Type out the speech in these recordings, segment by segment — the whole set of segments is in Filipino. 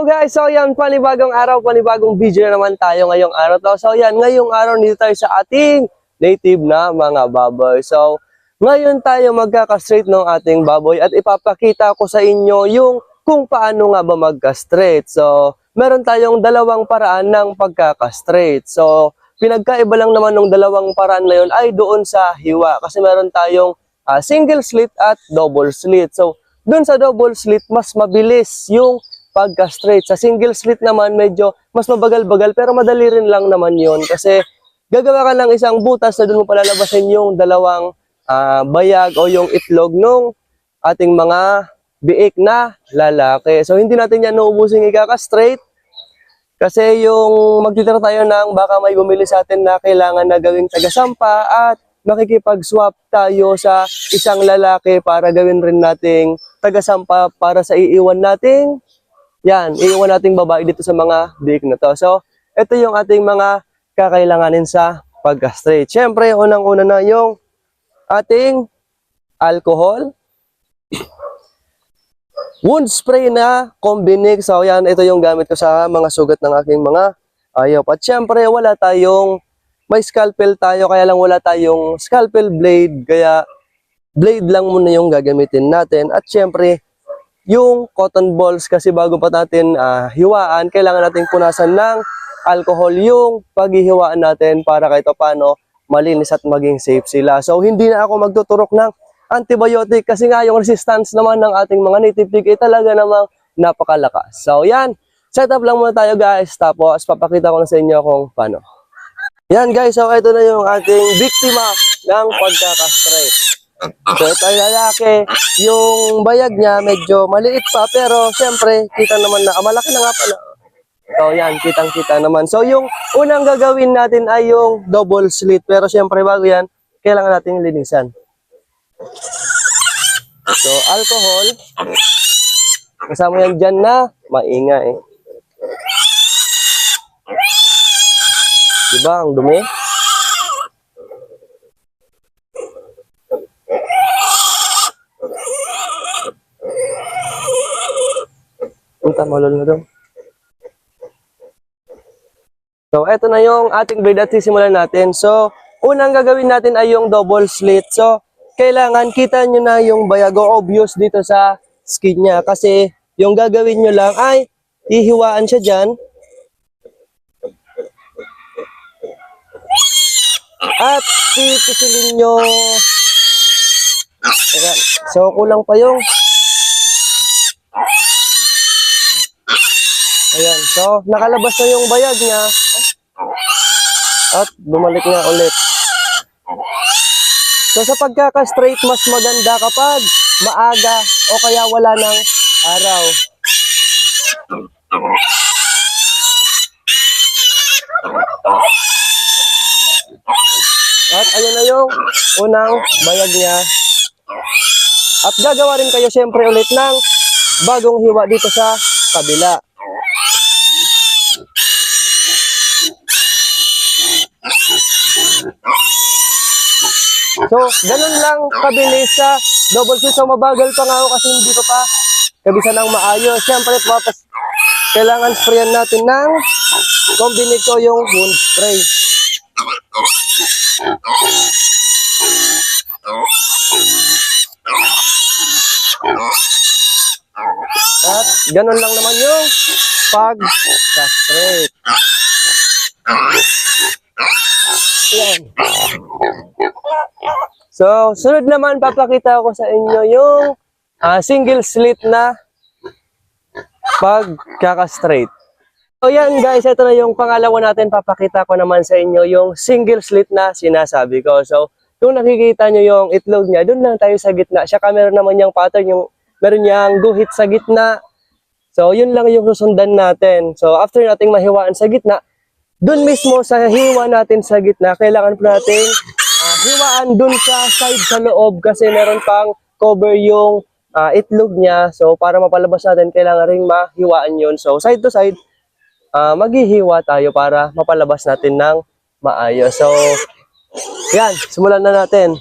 Hello guys! So yan, panibagong araw, panibagong video na naman tayo ngayong araw to. So yan, ngayong araw dito tayo sa ating native na mga baboy. So ngayon tayo magkakastraight ng ating baboy at ipapakita ko sa inyo yung kung paano nga ba magka-straight. So meron tayong dalawang paraan ng pagkakastraight. So pinagkaiba lang naman ng dalawang paraan na yun ay doon sa hiwa kasi meron tayong ah, single slit at double slit. So doon sa double slit, mas mabilis yung pagka-straight. Sa single slit naman, medyo mas mabagal-bagal, pero madali rin lang naman yon kasi gagawa ka lang isang butas na doon mo palalabasin yung dalawang ah, bayag o yung itlog nung ating mga biik na lalaki. So, hindi natin yan naubusin ikaka-straight kasi yung magtitira tayo ng baka may bumili sa atin na kailangan na gawing taga-sampa at makikipag-swap tayo sa isang lalaki para gawin rin nating taga-sampa para sa iiwan nating yan, iiwan nating babae dito sa mga biik na to. So, ito yung ating mga kakailanganin sa pag-castrate. Siyempre, unang-una na yung ating alcohol, wound spray na Combinix. So, yan, ito yung gamit ko sa mga sugat ng aking mga ayaw. At syempre, wala tayong, may scalpel tayo, kaya lang wala tayong scalpel blade. Kaya, blade lang muna yung gagamitin natin. At syempre, yung cotton balls kasi bago pa natin ah, hiwaan, kailangan nating punasan ng alcohol yung paghihiwaan natin para kahit paano malinis at maging safe sila. So hindi na ako magtuturok ng antibiotic kasi nga yung resistance naman ng ating mga native pig ay talaga namang napakalakas. So yan, set up lang muna tayo guys tapos papakita ko na sa inyo kung paano. Yan guys, so ito na yung ating biktima ng pagkakastrate. Ito ay lalaki, yung bayag niya medyo maliit pa pero siyempre kita naman na, ah, malaki na nga pala. So yan, kitang kita naman. So yung unang gagawin natin ay yung double slit pero siyempre bago yan, kailangan natin linisan. So alcohol, kasama yan dyan na maingay. Diba, ang dumi? Punta malol na daw. So, eto na yung ating blade at sisimulan natin. So, unang gagawin natin ay yung double slit. So, kailangan kita nyo na yung bayago obvious dito sa skin niya. Kasi, yung gagawin nyo lang ay hihiwaan siya dyan. At pipisilin nyo. So, kulang pa yung Ayan. So, nakalabas na yung bayag niya. At bumalik nga ulit. So, sa pagkaka-straight, mas maganda kapag maaga o kaya wala ng araw. At ayan na yung unang bayag niya. At gagawa rin kayo siyempre ulit ng bagong hiwa dito sa kabila. So, ganun lang kabilis sa double C. So, mabagal pa nga ako kasi hindi ko pa kabisa ng maayos. Siyempre, papas, kailangan sprayan natin ng kombinito yung wound spray. At ganun lang naman yung pag-castrate. So, sunod naman papakita ko sa inyo yung ah, single slit na pagkaka-straight. So yan guys, ito na yung pangalawa natin. Papakita ko naman sa inyo yung single slit na sinasabi ko. So, kung nakikita nyo yung itlog niya, doon lang tayo sa gitna. Siya meron naman yung pattern, yung meron niyang guhit sa gitna. So, yun lang yung susundan natin. So, after nating mahiwaan sa gitna, doon mismo sa hiwa natin sa gitna, kailangan po natin ah, hiwaan doon sa side sa loob kasi meron pang cover yung ah, itlog niya. So, para mapalabas natin, kailangan ring mahiwaan yun. So, side to side, ah, maghihiwa tayo para mapalabas natin ng maayos. So, yan, simulan na natin.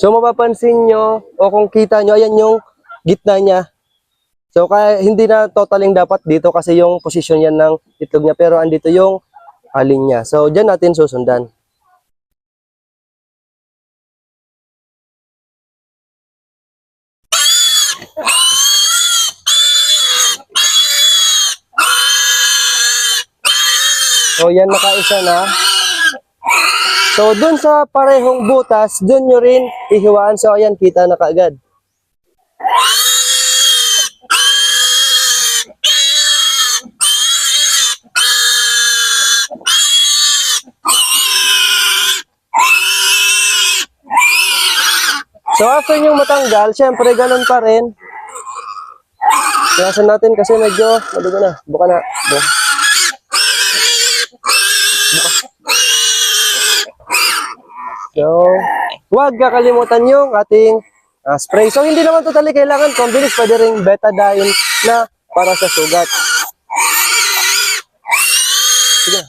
So mapapansin nyo, o kung kita nyo, ayan yung gitna niya. So kaya hindi na totaling dapat dito kasi yung posisyon yan ng itlog niya. Pero andito yung alin niya. So dyan natin susundan. So yan nakaisa na. So dun sa parehong butas, dun nyo rin ihiwaan. So ayan, kita na kaagad. So after nyo matanggal, syempre ganun pa rin. Tinasan natin kasi medyo madugo na. Buka na. Buka. So, huwag kakalimutan yung ating ah, spray. So, hindi naman totally kailangan bilis. Pwede rin betadine na para sa sugat. Sige.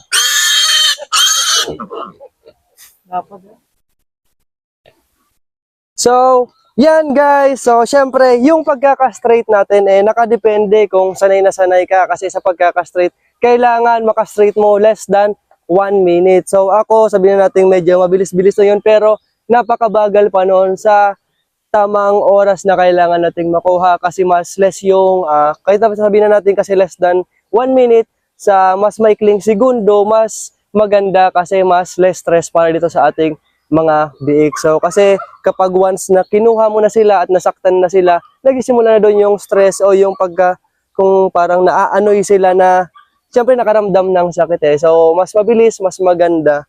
So, yan guys. So, syempre, yung pagkaka-straight natin, eh, nakadepende kung sanay na sanay ka. Kasi sa pagkaka-straight, kailangan maka-straight mo less than 1 minute. So, ako, sabihin na natin medyo mabilis-bilis na yun, pero napakabagal pa noon sa tamang oras na kailangan nating makuha kasi mas less yung, ah, kahit sabihin na natin kasi less than 1 minute, sa mas maikling segundo, mas maganda kasi mas less stress para dito sa ating mga biik. So kasi kapag once na kinuha mo na sila at nasaktan na sila, nagisimula na doon yung stress o yung pagka kung parang naaanoy sila na siyempre nakaramdam ng sakit eh. So mas mabilis, mas maganda,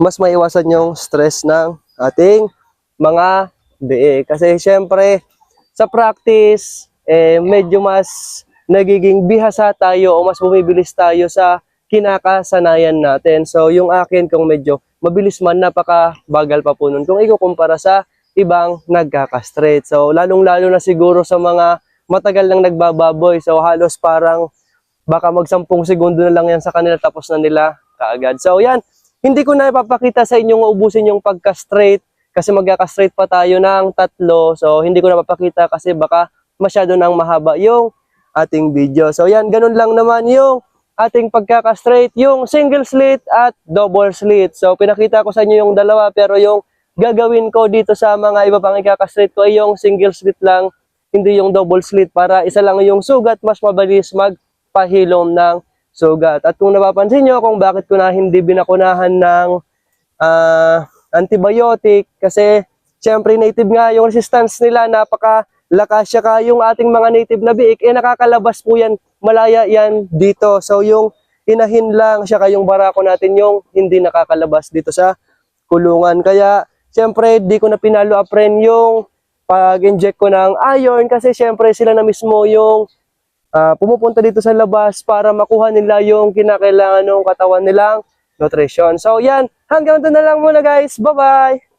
mas maiwasan yung stress ng ating mga biik. Kasi siyempre sa practice, eh, medyo mas nagiging bihasa tayo o mas bumibilis tayo sa kinakasanayan natin. So yung akin kung medyo mabilis man, napaka-bagal pa po nun. Kung ikukumpara sa ibang nagkaka-straight. So, lalong-lalo na siguro sa mga matagal nang nagbababoy. So, halos parang baka mag-sampung segundo na lang yan sa kanila tapos na nila kaagad. So, yan. Hindi ko na ipapakita sa inyong ubusin yung pagka-straight kasi magkaka-straight pa tayo ng tatlo. So, hindi ko na papakita kasi baka masyado nang mahaba yung ating video. So, yan. Ganun lang naman yung ating pagkaka-straight, yung single slit at double slit. So, pinakita ko sa inyo yung dalawa, pero yung gagawin ko dito sa mga iba pang ikaka-straight ko ay yung single slit lang, hindi yung double slit para isa lang yung sugat, mas mabilis magpahilom ng sugat. At kung napapansin nyo kung bakit ko na hindi binakunahan ng ah, antibiotic, kasi syempre native nga yung resistance nila, napaka lakas ka yung ating mga native na biik, eh nakakalabas po yan, malaya yan dito. So yung inahin lang, siya yung barako natin yung hindi nakakalabas dito sa kulungan. Kaya syempre di ko na pinalo apren yung pag-inject ko ng iron kasi syempre sila na mismo yung ah, pumupunta dito sa labas para makuha nila yung kinakailangan ng katawan nilang nutrition. So yan, hanggang doon na lang muna guys. Bye-bye!